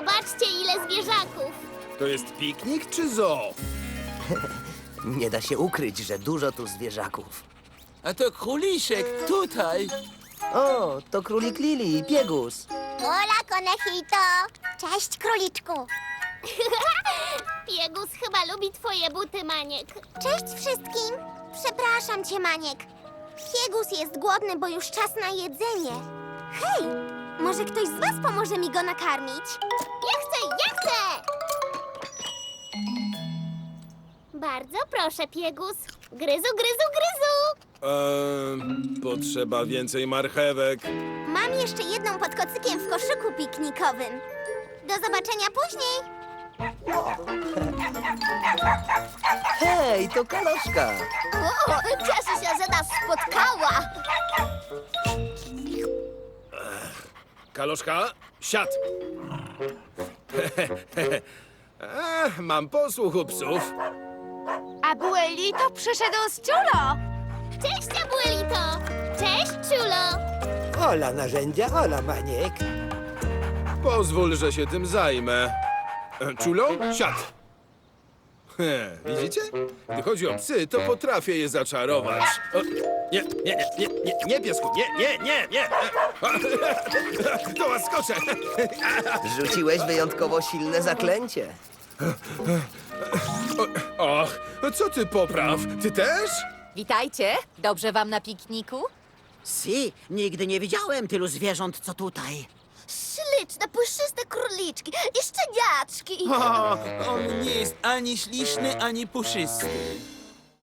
tyle zwierzaków. To jest piknik czy zoo? Nie da się ukryć, że dużo tu zwierzaków. A to króliszek tutaj. O, to królik Lili i Piegus. Hola, conejito! Cześć, króliczku! Piegus chyba lubi twoje buty, Maniek. Cześć wszystkim! Przepraszam cię, Maniek. Piegus jest głodny, bo już czas na jedzenie. Hej, może ktoś z was pomoże mi go nakarmić? Ja chcę, ja chcę! Bardzo proszę, Piegus. Gryzu, gryzu, gryzu! Eee, potrzeba więcej marchewek. Mam jeszcze jedną pod kocykiem w koszyku piknikowym. Do zobaczenia później! Hej, to kaloszka. O, cieszę się, że nas Kaloszka, siad. Ech, mam posłuch u psów. Abuelito przyszedł z ciulo. Cześć, Abuelito! Cześć, Czulo! Hola narzędzia, hola Maniek. Pozwól, że się tym zajmę. E, Czulo, siad. He, widzicie? Gdy chodzi o psy, to potrafię je zaczarować. O, nie, nie, nie, nie, nie, nie, piesku, nie, nie, nie, nie. To łaskoczę. Rzuciłeś wyjątkowo silne zaklęcie. Och, co ty popraw? Ty też? Witajcie. Dobrze wam na pikniku? Si, nigdy nie widziałem tylu zwierząt, co tutaj. Śliczne, puszyste króliczki i szczeniaczki. O, on nie jest ani śliczny, ani puszysty.